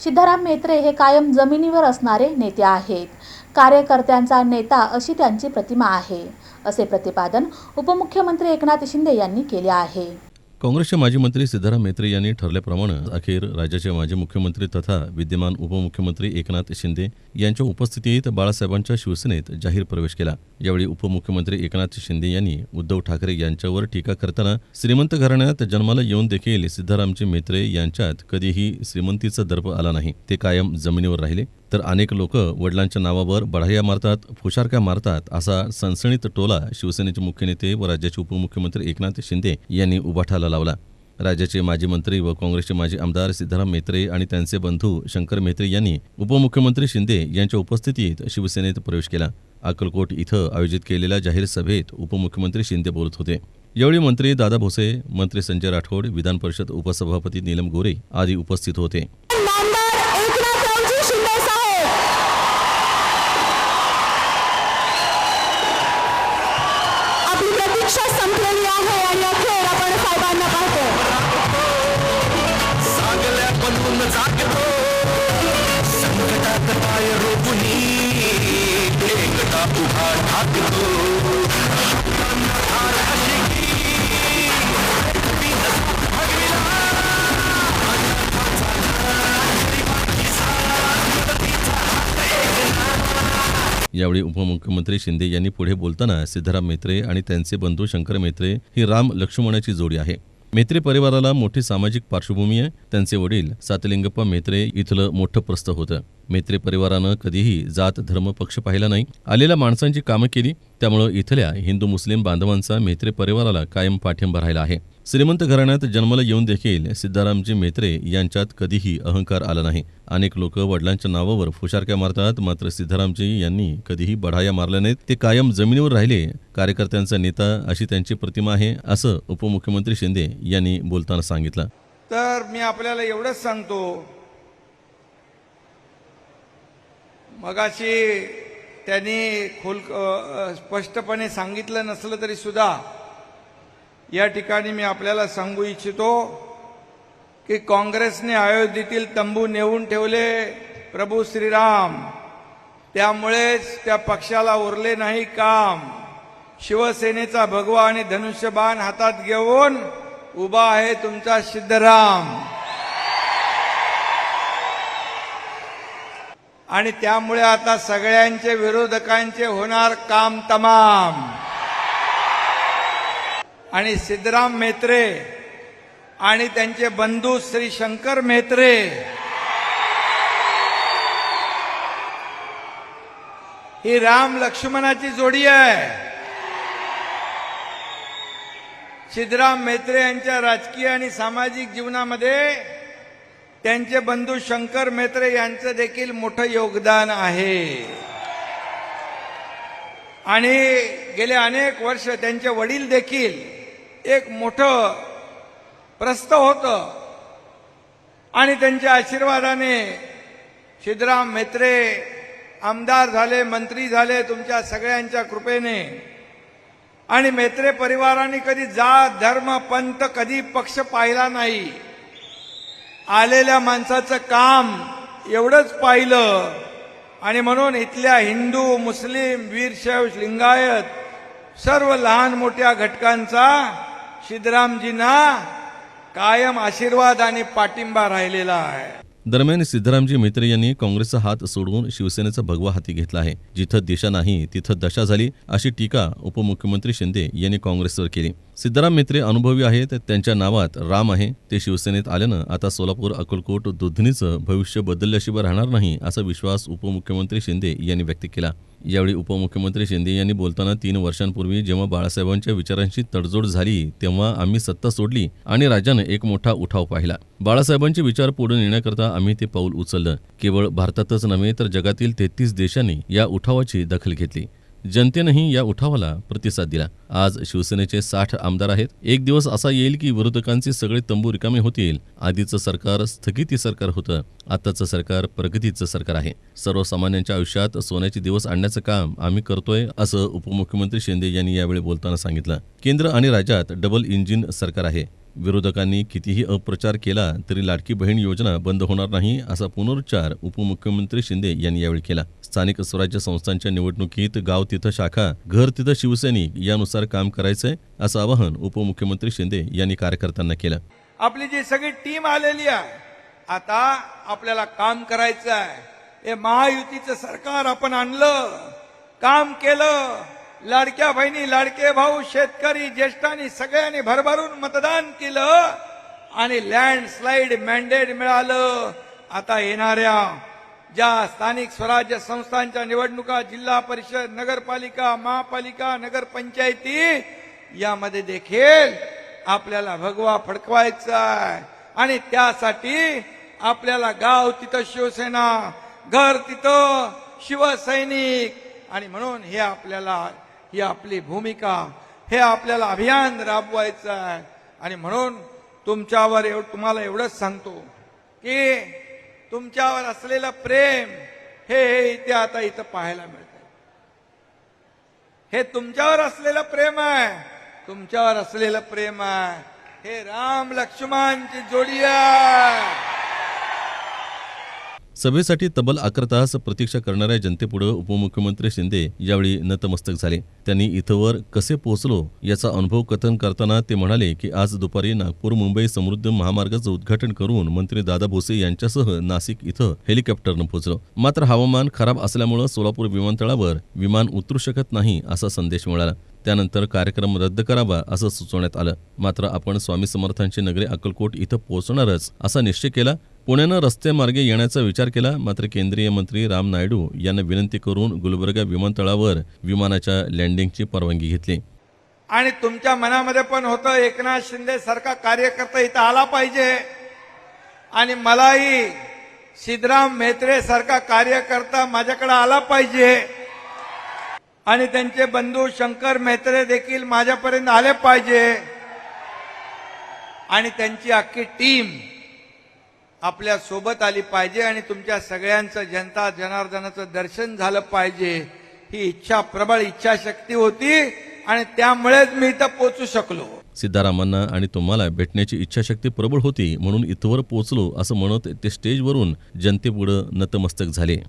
सिद्धाराम म्हेत्रे हे कायम जमिनीवर असणारे नेते आहेत. कार्यकर्त्यांचा नेता अशी त्यांची प्रतिमा आहे असे प्रतिपादन उपमुख्यमंत्री एकनाथ शिंदे यांनी केले आहे. काँग्रेसचे माजी मंत्री सिद्धाराम म्हेत्रे यांनी ठरल्याप्रमाणे अखेर राज्याचे माजी मुख्यमंत्री तथा विद्यमान उपमुख्यमंत्री एकनाथ शिंदे यांच्या उपस्थितीत बाळासाहेबांच्या शिवसेनेत जाहीर प्रवेश केला. यावेळी उपमुख्यमंत्री एकनाथ शिंदे यांनी उद्धव ठाकरे यांच्यावर टीका करताना श्रीमंत घराण्यात जन्माला येऊन देखील सिद्धारामचे म्हेत्रे यांच्यात कधीही श्रीमंतीचा दर्प आला नाही. ते कायम जमिनीवर राहिले. तर अनेक लोक वडिलांच्या नावावर बढाया मारतात फुशारक्या मारतात असा सनसणीत टोला शिवसेनेचे मुख्य नेते व राज्याचे उपमुख्यमंत्री एकनाथ शिंदे यांनी उभाठाला लावला. राज्याचे माजी मंत्री व काँग्रेसचे माजी आमदार सिद्धाराम मेत्रे आणि त्यांचे बंधू शंकर मेत्रे यांनी उपमुख्यमंत्री शिंदे यांच्या उपस्थितीत शिवसेनेत प्रवेश केला. अक्कलकोट इथं आयोजित केलेल्या जाहीर सभेत उपमुख्यमंत्री शिंदे बोलत होते. यावेळी मंत्री दादा भोसे मंत्री संजय राठोड विधान परिषद उपसभापती नीलम गोरे आदी उपस्थित होते. घेऊन जागतो. संकटात पाय रोपुनी एकटा उभा ठाकतो. यावेळी उपमुख्यमंत्री शिंदे यांनी पुढे बोलताना सिद्धराम मेत्रे आणि त्यांचे बंधू शंकर मेत्रे ही राम लक्ष्मणाची जोडी आहे. मेत्रे परिवाराला मोठी सामाजिक पार्श्वभूमी आहे. त्यांचे वडील सातलिंगप्पा मेत्रे इथलं मोठं प्रस्थ होतं. मेत्रे परिवारानं कधीही जात धर्म पक्ष पाहिला नाही. आलेल्या माणसांची कामं केली त्यामुळं इथल्या हिंदू मुस्लिम बांधवांचा मेत्रे परिवाराला कायम पाठिंबा राहिला आहे. श्रीमंत घराण्यात जन्माला येऊन देखील सिद्धारामजी मेत्रे यांच्यात कधीही अहंकार आला नाही. अनेक लोक वडिलांच्या नावावर फुशारक्या मारतात मात्र सिद्धारामजी यांनी कधीही बढाया मारल्या नाहीत. ते कायम जमिनीवर राहिले कार्यकर्त्यांचा नेता अशी त्यांची प्रतिमा आहे असं उपमुख्यमंत्री शिंदे यांनी बोलताना सांगितलं. तर मी आपल्याला एवढंच सांगतो मगाशी त्यांनी खोल स्पष्टपणे सांगितलं नसलं तरी सुद्धा या ठिकाणी मी आपल्याला सांगू इच्छितो की काँग्रेसने अयोध्येतील तंबू नेऊन ठेवले प्रभू श्रीराम. त्यामुळेच त्या पक्षाला उरले नाही काम. शिवसेनेचा भगवा आणि धनुष्यबाण हातात घेऊन उभा आहे तुमचा सिद्धराम. आणि त्यामुळे आता सगळ्यांचे विरोधकांचे होणार काम तमाम. आणि सिद्धराम मेत्रे आणि त्यांचे बंधू श्री शंकर मेत्रे. ही राम लक्ष्मणाची जोडी आहे. सिद्धराम मेत्रे यांच्या राजकीय आणि सामाजिक जीवनामध्ये त्यांचे बंधू शंकर मेत्रे यांचं देखील मोठं योगदान आहे. आणि गेले अनेक वर्ष त्यांचे वडील देखील एक मोठं प्रस्थ होतं. आणि त्यांच्या आशीर्वादाने छिद्राम मेत्रे आमदार झाले मंत्री झाले तुमच्या सगळ्यांच्या कृपेने. आणि मेत्रे परिवाराने कधी जात धर्म पंथ कधी पक्ष पाहिला नाही. आलेल्या माणसाचं काम एवढंच पाहिलं. आणि म्हणून इथल्या हिंदू मुस्लिम वीरशैव लिंगायत सर्व लहान मोठ्या घटकांचा सिद्धरामजींना कायम आशीर्वाद आणि पाठिंबा राहिलेला आहे. दरम्यान सिद्धरामजी मित्र यांनी काँग्रेसचा हात सोडवून शिवसेनेचा भगवा हाती घेतला आहे. जिथं दिशा नाही तिथं दशा झाली अशी टीका उपमुख्यमंत्री शिंदे यांनी काँग्रेसवर केली. सिद्धराम मेत्रे अनुभवी आहेत त्यांच्या नावात राम आहे. ते शिवसेनेत आल्यानं आता सोलापूर अकोलकोट दुधनीचं भविष्य बदलल्याशिवाय राहणार नाही असा विश्वास उपमुख्यमंत्री शिंदे यांनी व्यक्त केला. यावेळी उपमुख्यमंत्री शिंदे यांनी बोलताना तीन वर्षांपूर्वी जेव्हा बाळासाहेबांच्या विचारांशी तडजोड झाली तेव्हा आम्ही सत्ता सोडली आणि राज्यानं एक मोठा उठाव पाहिला. बाळासाहेबांचे विचार पुढे नेण्याकरता आम्ही ते पाऊल उचललं. केवळ भारतातच नव्हे तर जगातील तेहतीस देशांनी या उठावाची दखल घेतली. जनतेनंही या उठावाला प्रतिसाद दिला. आज शिवसेनेचे साठ आमदार आहेत. एक दिवस असा येईल की विरोधकांचे सगळे तंबू रिकामे होतील. आधीचं सरकार स्थगिती सरकार होतं. आताचं सरकार प्रगतीचं सरकार आहे. सर्वसामान्यांच्या आयुष्यात सोन्याचे दिवस आणण्याचं काम आम्ही करतोय असं उपमुख्यमंत्री शिंदे यांनी यावेळी बोलताना सांगितलं. केंद्र आणि राज्यात डबल इंजिन सरकार आहे. विरोधकांनी कितीही अप्रचार केला तरी लाडकी बहीण योजना बंद होणार नाही असा पुनरुच्चार उपमुख्यमंत्री शिंदे यांनी यावेळी केला. स्थानिक स्वराज्य संस्थांच्या निवडणुकीत गाव तिथं शाखा घर तिथं शिवसैनिक यानुसार काम करायचंय असं आवाहन उपमुख्यमंत्री शिंदे यांनी कार्यकर्त्यांना केलं. आपली जी सगळी टीम आलेली आहे आता आपल्याला काम करायचं आहे हे महायुतीचं सरकार आपण आणलं काम केलं लाडक्या बहिणी लाडके भाऊ शेतकरी ज्येष्ठांनी सगळ्यांनी भरभरून मतदान केलं आणि लँडस्लाईड मॅन्डेट मिळालं. आता येणाऱ्या ज्या स्थानिक स्वराज्य संस्थांच्या निवडणुका जिल्हा परिषद नगरपालिका महापालिका नगरपंचायती यामध्ये देखील आपल्याला भगवा फडकवायचा आहे. आणि त्यासाठी आपल्याला गाव तिथं शिवसेना घर तिथं शिवसैनिक. आणि म्हणून हे आपल्याला ही आपली भूमिका हे आपल्याला अभियान राबवायचं आहे. आणि म्हणून तुमच्यावर एव तुम्हाला एवढंच सांगतो की तुमच्यावर असलेलं प्रेम हे हे इथे आता इथं पाहायला मिळतं हे तुमच्यावर असलेलं प्रेम आहे तुमच्यावर असलेलं प्रेम आहे. हे राम लक्ष्मणची जोडी आहे. सभेसाठी तब्बल अकरा तास प्रतीक्षा करणाऱ्या जनतेपुढं उपमुख्यमंत्री शिंदे यावेळी नतमस्तक झाले. त्यांनी इथंवर कसे पोहोचलो याचा अनुभव कथन करताना ते म्हणाले की आज दुपारी नागपूर मुंबई समृद्ध महामार्गाचं उद्घाटन करून मंत्री दादा भोसे यांच्यासह नाशिक इथं हेलिकॉप्टरनं पोहोचलो. मात्र हवामान खराब असल्यामुळं सोलापूर विमानतळावर विमान उतरू शकत नाही असा संदेश मिळाला. त्यानंतर कार्यक्रम रद्द करावा असं सुचवण्यात आलं. मात्र आपण स्वामी समर्थांची नगरी अक्कलकोट इथं पोहोचणारच असा निश्चय केला पुण्यानं रस्तेमार्गे येण्याचा विचार केला मात्र केंद्रीय मंत्री राम नायडू यांना विनंती करून गुलबर्गा विमानतळावर विमानाच्या लँडिंगची परवानगी घेतली. आणि तुमच्या मनामध्ये पण होतं एकनाथ शिंदे सारखा कार्यकर्ता इथं आला पाहिजे. आणि मलाही सिद्धराम मेत्रे सारखा कार्यकर्ता माझ्याकडे आला पाहिजे. आणि त्यांचे बंधू शंकर मेत्रे देखील माझ्यापर्यंत आले पाहिजे. आणि त्यांची अख्खी टीम आपल्यासोबत आली पाहिजे आणि तुमच्या सगळ्यांचं जनता जनार्दनाचं दर्शन झालं पाहिजे. ही इच्छा प्रबळ इच्छाशक्ती होती आणि त्यामुळेच मी इथं पोचू शकलो. सिद्धारामांना आणि तुम्हाला भेटण्याची इच्छाशक्ती प्रबळ होती म्हणून इथवर पोचलो असं म्हणत ते स्टेजवरून जनतेपुढं नतमस्तक झाले.